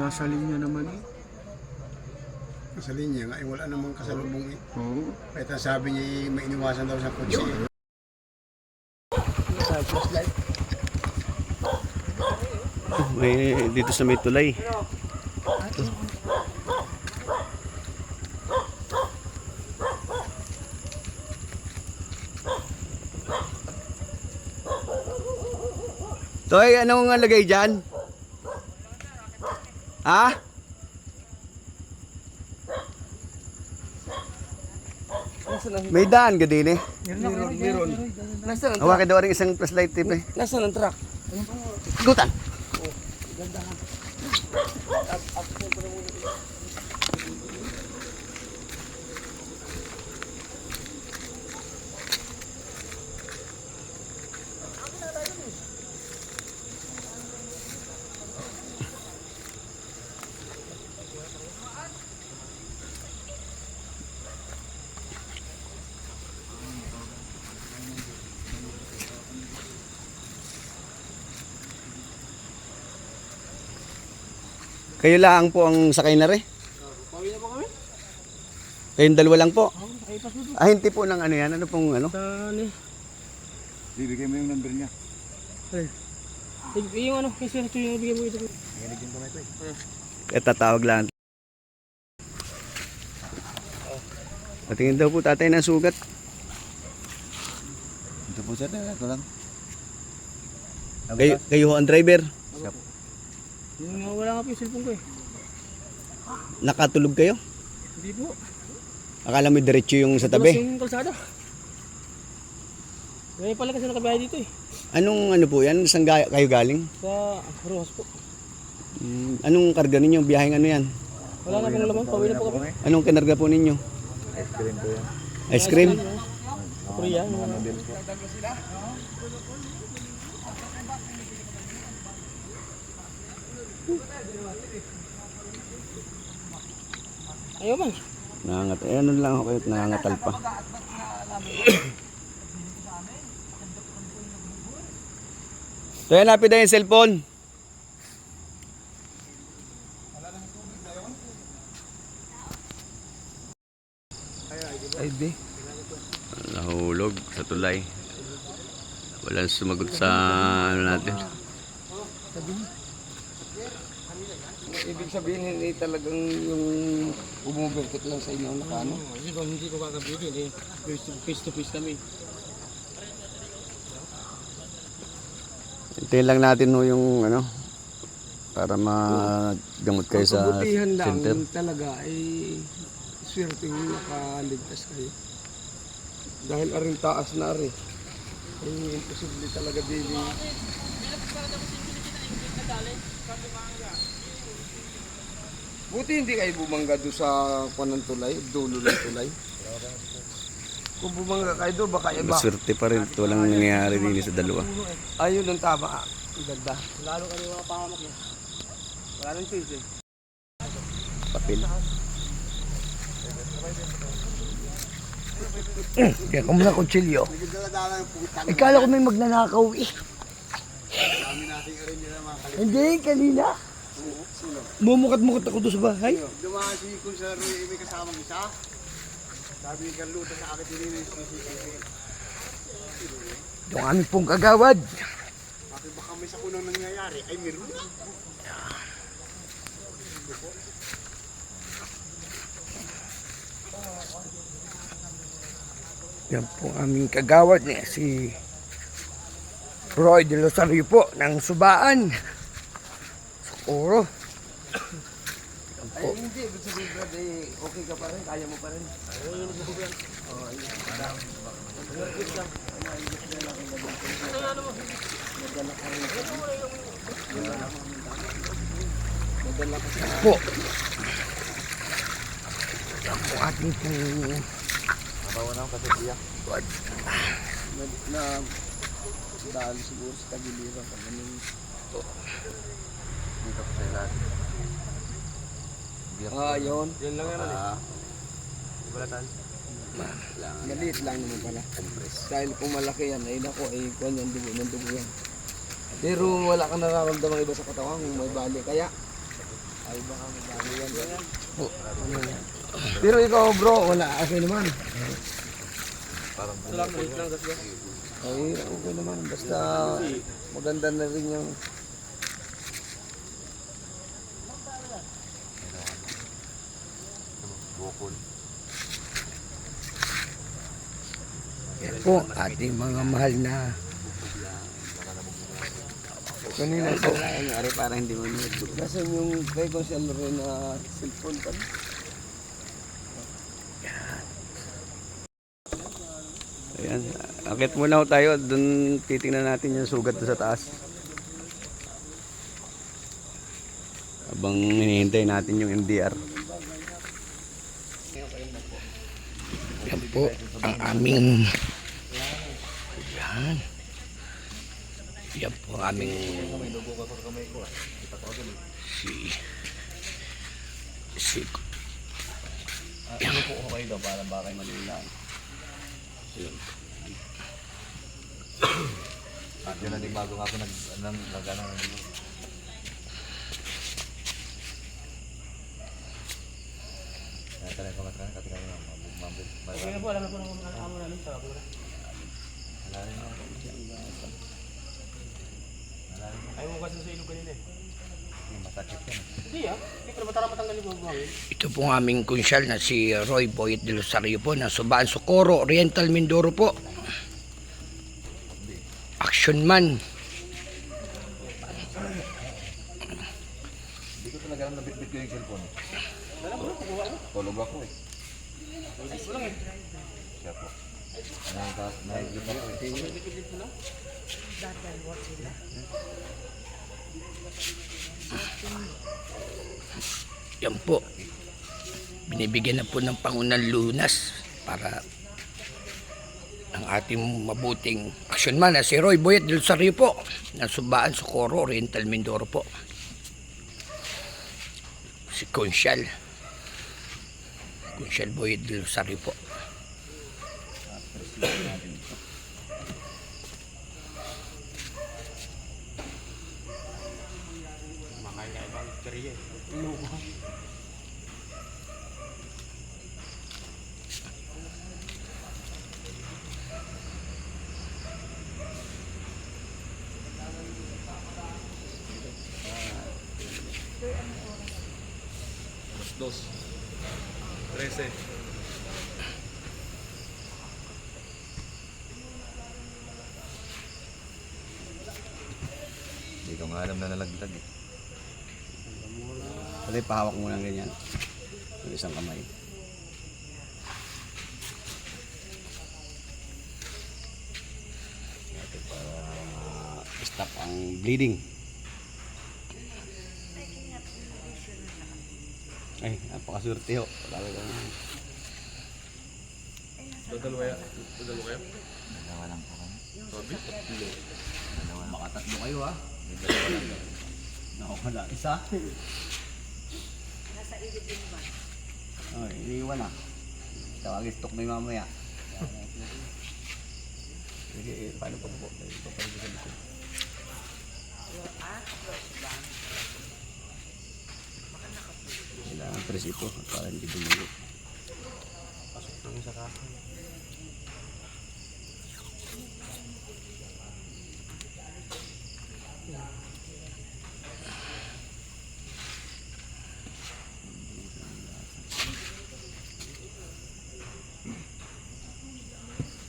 Nasa linya naman eh. Sa linya nga, eh, wala namang kasalubong eh. Oo. Kahit ang sabi niya, eh, may iniwasan daw sa kotse. eh. May, dito sa may tulay. Toy, anong lagay dyan? Ha? May daan ka din eh. Meron, meron. Nasaan ang truck? Daw rin isang flashlight tip eh. Nasaan ang truck? Gutan. Kayo lang po ang sakay na rin? Pauwi na po kami? Kayong dalawa lang po? Nakaipas mo Ah, hindi po ng ano yan. Ano pong ano? Saan eh? Bibigay mo yung number niya. Eh, Yung ano, kasi ito yung bigay mo ito. Eh, tatawag lang. Patingin daw po tatay ng sugat. Ito po sir, ito lang. Kayo, kayo ang driver. Yung nga wala nga po yung cellphone ko eh. Nakatulog kayo? Hindi po. Akala mo diretso yung sa tabi. yung kalsada. Ngayon pala kasi nakabiyahe dito eh. Anong ano po yan? Saan ga- kayo galing? Sa Rojas po. Hmm, anong karga ninyo? Biyaheng ano yan? Wala na pong laman, pauwi na po kami. Anong kinarga po ninyo? Ice cream po yan. Ice cream? Korea. ano. Ayaw man. Nangangat. Eh, ano lang ako kayo, nangangatal pa. so, yan, napid na yung cellphone. Ay, di. Nahulog sa tulay. Walang sumagot sa ano natin. Ibig sabihin, hindi talagang yung bumubertit lang sa inyo ang nakano. Hindi ko, hindi ko kakabihin eh. Face to face, to face kami. Hintayin lang natin ho yung ano para magamot kayo sa Kabutihan lang center. talaga ay swerte yung nakaligtas kayo. Dahil aring taas na ari. Ay imposible talaga din. Buti hindi kayo bumangga doon sa panang tulay, dulo ng tulay. Kung bumangga kayo doon, baka iba. Maswerte pa rin. Ito walang nangyayari din sa dalawa. Ayun ang tama. Ang ganda. Lalo kayo mga pahamak niya. Wala nang choice eh. Papel. Kaya ka muna kutsilyo. Ikala ko may magnanakaw eh. Hindi, kanina. Mumukat-mukat ako doon sa bahay. Dumaan si Kun sa Roy, may kasamang isa. Sabi ni Carlota sa akin, dinilis ni si Yung aming pong kagawad. Sabi baka may sakunang nangyayari. Ay, meron. Yan po aming kagawad niya, si Roy de Rosario po ng Subaan. Socorro. Ay, hindi. Ibig sabihin, Brad, eh, okay ka pa rin. Kaya mo pa rin. Po. Yan po ating pong Na, na dahil siguro sa tagiliran. Ganun. Dito ko sa ilan. Ah, yun. Yun lang yan. Ah. Balatan. Maliit lang naman pala. Compress. Dahil kung malaki yan, ay nako, ay kwan yan, dugo ng dugo yan. Pero wala kang nararamdaman iba sa katawan kung may bali. Kaya, Pero ikaw bro, wala. Okay naman. Ay, okay naman. Basta maganda na rin yung Yan po, ating mga mahal na kanina po. Ano, ari para hindi mo nito. Nasaan yung kay Gonzalo rin na cellphone ka? Ayan. Akit muna ho tayo. Doon titingnan natin yung sugat sa taas. Habang hinihintay natin yung MDR. Yan po ang aming yan. Yan po ang aming si si Ano po okay daw para baka malilang. At yun na din bago nga ako nag, nag, nag, ano, talaga ko matran, katika yun, mabug, mabug, mabug. Okay na po, alam na po ng mga amo namin sa kapura. Wala rin ako. Wala rin ako. Ayaw mo kasi sa ilog kanina eh. Yan. Hindi ah. Hindi pero matara matanggal yung buhangin. ito po ang aming kunsyal na si Roy Boyet de Rosario po na Subaan Socorro, Oriental Mindoro po. Action man. Hindi ko talaga alam na bitbit ko yung cellphone. Tulog ako eh. Siya po. Ano yung taas? Yan po. Binibigyan na po ng pangunang lunas para ang ating mabuting action man na si Roy Boyet del Sario po ng Subaan Socorro Oriental Mindoro po. Si Consyal. Consyal Boyet del Sario po. Ka ibang kariya eh. Hindi ko nga alam na nalaglag eh. Kasi pahawak mo lang ganyan. Yung isang kamay. Ito para stop ang bleeding. Ay, napakaswerte ho. Talagang Dalawa lang po kami. makatatlo kayo ha. Dalawa lang. Nakawala. Isa. Nasa ilid din ba? Oh, iniiwan na. Tawagin stock mo yung mamaya. Sige, eh, paano pa po? Ito pa rin likod. Kailangan press ito para hindi bumulo. Pasok lang sa kahoy.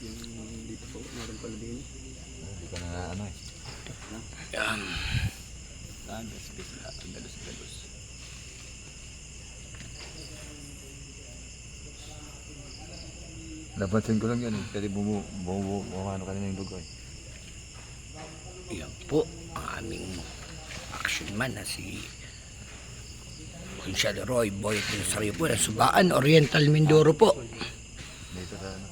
Yung dito po, meron pala din. Hindi ko na ano eh. Yan. Galos, galos, galos. Napansin ko lang eh. Kasi bumu, bumu, bumano kanina yung dugo eh. Yan po ang aming action man na si Consyal Roy Boyet del Sario po ng Subaan Oriental Mindoro po. Dito sa ano.